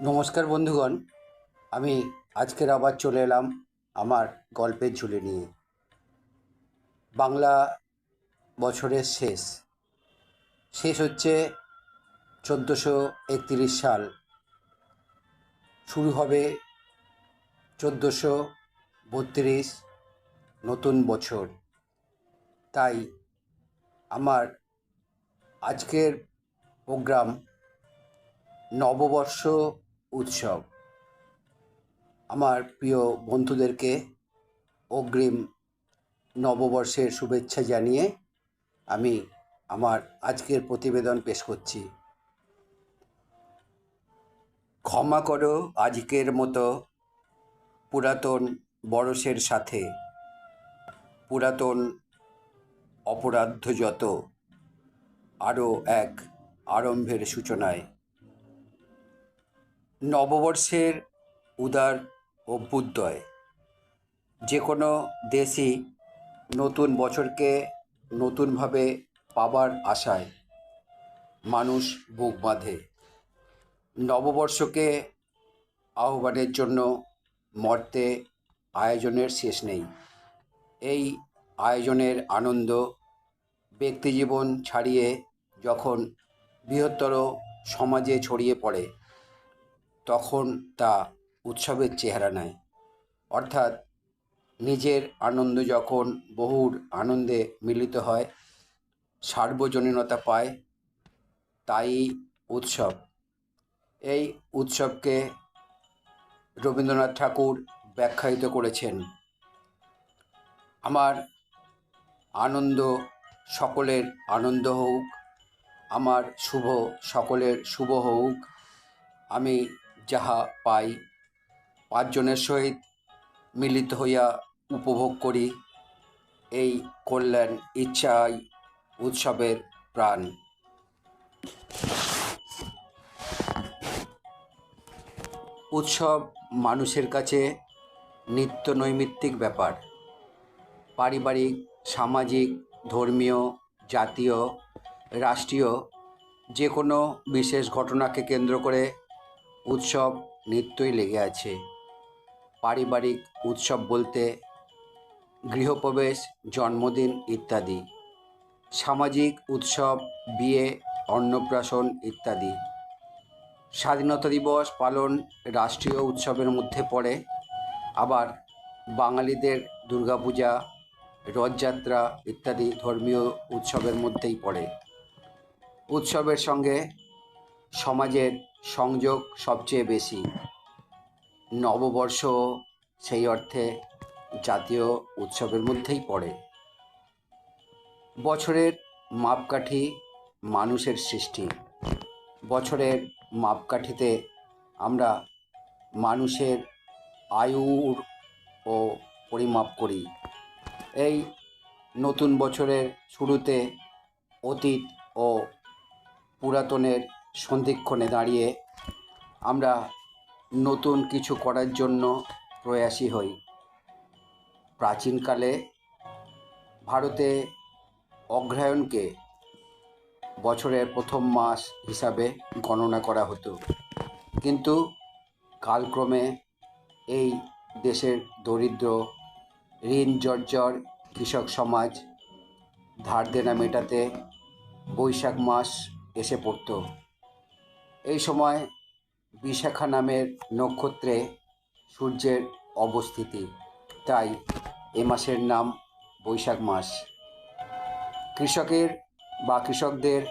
নমস্কার বন্ধুগণ, আমি আজকের আবার চলে এলাম আমার গল্পের ঝুলি নিয়ে। বাংলা বছরের শেষ। শেষ হচ্ছে চোদ্দোশো একত্রিশ সাল। শুরু হবে চোদ্দোশো বত্রিশ নতুন বছর। তাই আমার আজকের প্রোগ্রাম নববর্ষ উৎসব। আমার প্রিয় বন্ধুদেরকে অগ্রিম নববর্ষের শুভেচ্ছা জানিয়ে আমি আমার আজকের প্রতিবেদন পেশ করছি। ক্ষমা করো আজকের মতো পুরাতন বরসের সাথে। পুরাতন অপরাধ্য যত, আরও এক আরম্ভের সূচনায়। নববর্ষের উদার অভ্যুদয় যে কোনো দেশই নতুন বছরকে নতুনভাবে পাবার আশায় মানুষ বুক বাঁধে। নববর্ষকে আহ্বানের জন্য মর্তে আয়োজনের শেষ নেই। এই আয়োজনের আনন্দ ব্যক্তিজীবন ছাড়িয়ে যখন বৃহত্তর সমাজে ছড়িয়ে পড়ে তখন তা উৎসবের চেহারা নেয় অর্থাৎ নিজের আনন্দ যখন বহুর আনন্দে মিলিত হয়, সার্বজনীনতা পায়, তাই উৎসব। এই উৎসবকে রবীন্দ্রনাথ ঠাকুর ব্যাখ্যায়িত করেছেন, আমার আনন্দ সকলের আনন্দ হোক, আমার শুভ সকলের শুভ হোক, আমি যাহা পাই, পাঁচজনের সহিত মিলিত হইয়া উপভোগ করি। এই কল্যাণ ইচ্ছাই উৎসবের প্রাণ। উৎসব মানুষের কাছে নিত্য নৈমিত্তিক ব্যাপার। পারিবারিক, সামাজিক, ধর্মীয়, জাতীয়, রাষ্ট্রীয় যে কোনো বিশেষ ঘটনাকে কেন্দ্র করে উৎসব নিত্যই লেগে আছে। পারিবারিক উৎসব বলতে গৃহপ্রবেশ, জন্মদিন ইত্যাদি। সামাজিক উৎসব, বিয়ে, অন্নপ্রাশন ইত্যাদি। স্বাধীনতা দিবস পালন রাষ্ট্রীয় উৎসবের মধ্যে পড়ে। আবার বাঙালিদের দুর্গাপূজা, রথযাত্রা ইত্যাদি ধর্মীয় উৎসবের মধ্যেই পড়ে। উৎসবের সঙ্গে সমাজের সংযোগ সবচেয়ে বেশি। নববর্ষ সেই অর্থে জাতীয় উৎসবের মধ্যেই পড়ে। বছরের মাপকাঠি মানুষের সৃষ্টি। বছরের মাপকাঠিতে আমরা মানুষের আয়ুর ও পরিমাপ করি। এই নতুন বছরের শুরুতে অতীত ও পুরাতনের সন্ধিক্ষণে দাঁড়িয়ে আমরা নতুন কিছু করার জন্য প্রয়াসী হই। প্রাচীনকালে ভারতে অগ্রহায়ণকে বছরের প্রথম মাস হিসাবে গণনা করা হতো। কিন্তু কালক্রমে এই দেশের দরিদ্র, ঋণ জর্জর কৃষক সমাজ ধার দেনা মেটাতে বৈশাখ মাস এসে পড়ত। এই সময় বিশাখা নামের নক্ষত্রে সূর্যের অবস্থিতি। তাই এ মাসের নাম বৈশাখ মাস। কৃষকের বা কৃষকদের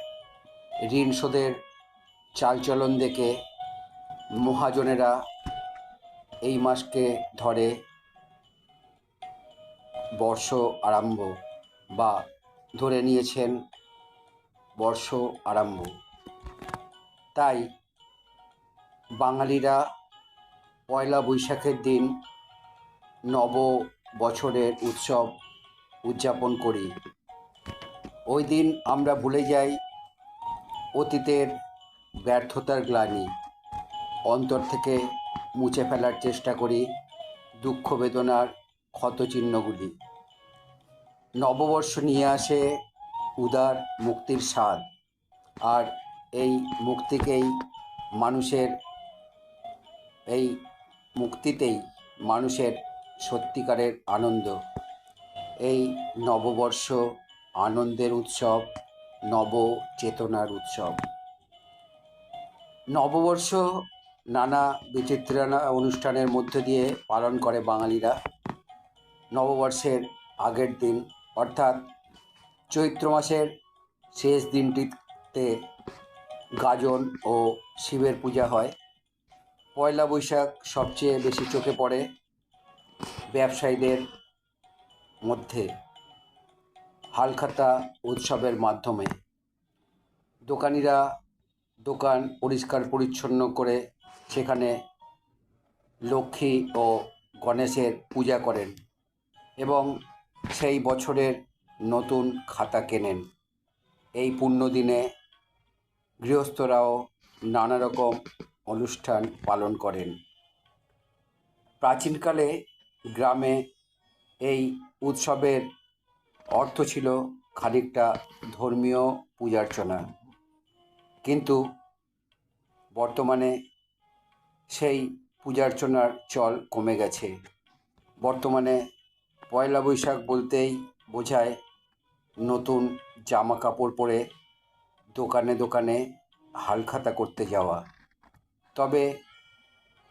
ঋণ শোধের চালচলন দেখে মহাজনেরা এই মাসকে ধরে বর্ষ আরম্ভ বা ধরে নিয়েছেন বর্ষ আরম্ভ। তাই বাঙালিরা পয়লা বৈশাখের দিন নব বছরের উৎসব উদযাপন করি। ওই দিন আমরা ভুলে যাই অতীতের ব্যর্থতার গ্লানি। অন্তর থেকে মুছে ফেলার চেষ্টা করি দুঃখ বেদনার ক্ষতচিহ্নগুলি নববর্ষ নিয়ে আসে উদার মুক্তির স্বাদ। আর এই মুক্তিকেই মানুষের, এই মুক্তিতেই মানুষের সত্যিকারের আনন্দ। এই নববর্ষ আনন্দের উৎসব নব চেতনার উৎসব। নববর্ষ নানা বিচিত্রানা অনুষ্ঠানের মধ্য দিয়ে পালন করে বাঙালিরা। নববর্ষের আগের দিন, অর্থাৎ চৈত্র মাসের শেষ দিনটিতে গাজন ও শিবের পূজা হয়। পয়লা বৈশাখ সবচেয়ে বেশি চোখে পড়ে ব্যবসায়ীদের মধ্যে। হালখাতা উৎসবের মাধ্যমে। দোকানিরা দোকান পরিষ্কার পরিচ্ছন্ন করে সেখানে লক্ষ্মী ও গণেশের পূজা করেন এবং সেই বছরের নতুন খাতা কেনেন। এই পুণ্য দিনে গৃহস্থরাও নানা রকম অনুষ্ঠান পালন করেন। প্রাচীনকালে গ্রামে এই উৎসবের অর্থ ছিল খানিকটা ধর্মীয় পূজার্চনা। কিন্তু বর্তমানে সেই পূজার্চনার চল কমে গেছে। বর্তমানে পয়লা বৈশাখ বলতেই বোঝায় নতুন জামা কাপড় পরে দোকানে দোকানে হালখাতা করতে যাওয়া। তবে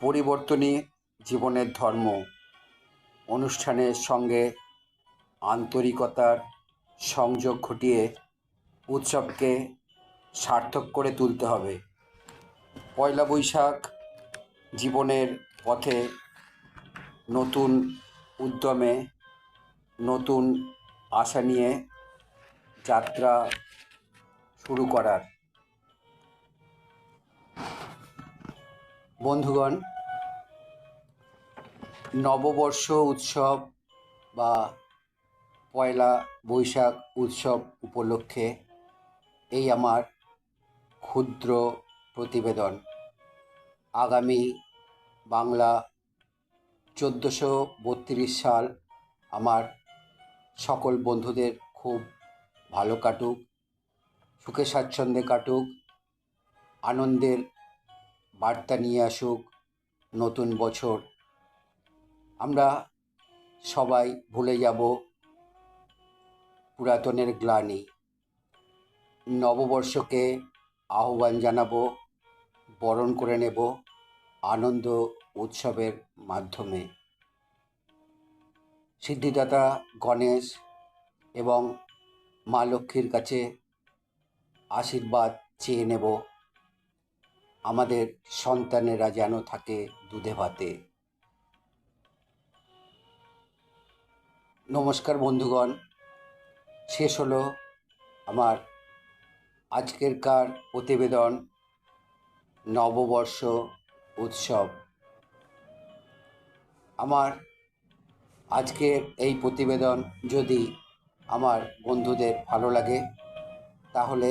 পরিবর্তনই জীবনের ধর্ম। অনুষ্ঠানের সঙ্গে আন্তরিকতার সংযোগ ঘটিয়ে উৎসবকে সার্থক করে তুলতে হবে। পয়লা বৈশাখ জীবনের পথে নতুন উদ্যমে নতুন আশা নিয়ে যাত্রা শুরু করার। বন্ধুগণ, নববর্ষ উৎসব বা পয়লা বৈশাখ উৎসব উপলক্ষে এই আমার ক্ষুদ্র প্রতিবেদন। আগামী বাংলা চোদ্দোশো বত্রিশ সাল আমার সকল বন্ধুদের খুব ভালো কাটুক। সুখে স্বাচ্ছন্দ্যে কাটুক, আনন্দের বার্তা নিয়ে আসুক নতুন বছর। আমরা সবাই ভুলে যাব পুরাতনের গ্লানি। নববর্ষকে আহ্বান জানাব, বরণ করে নেব আনন্দ উৎসবের মাধ্যমে। সিদ্ধিদাতা গণেশ এবং মা লক্ষ্মীর কাছে আশীর্বাদ চেয়ে নেব। আমাদের সন্তানেরা যেন থাকে দুধে ভাতে। নমস্কার বন্ধুগণ, শেষ হলো আমার আজকেরকার প্রতিবেদন নববর্ষ উৎসব। আমার আজকের এই প্রতিবেদন যদি আমার বন্ধুদের ভালো লাগে, তাহলে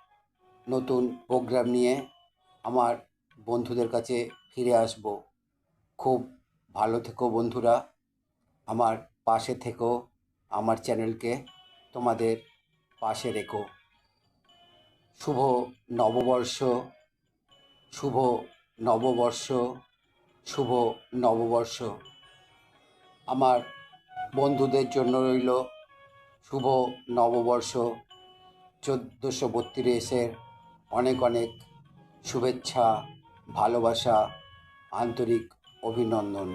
নতুন প্রোগ্রাম নিয়ে আমার বন্ধুদের কাছে ফিরে আসব। খুব ভালো থেকো বন্ধুরা। আমার পাশে থেকো, আমার চ্যানেলকে তোমাদের পাশে রেখো। শুভ নববর্ষ শুভ নববর্ষ শুভ নববর্ষ। আমার বন্ধুদের জন্য রইল শুভ নববর্ষ, চোদ্দোশো বত্রিশের অনেক অনেক শুভেচ্ছা ভালোবাসা আন্তরিক অভিনন্দন।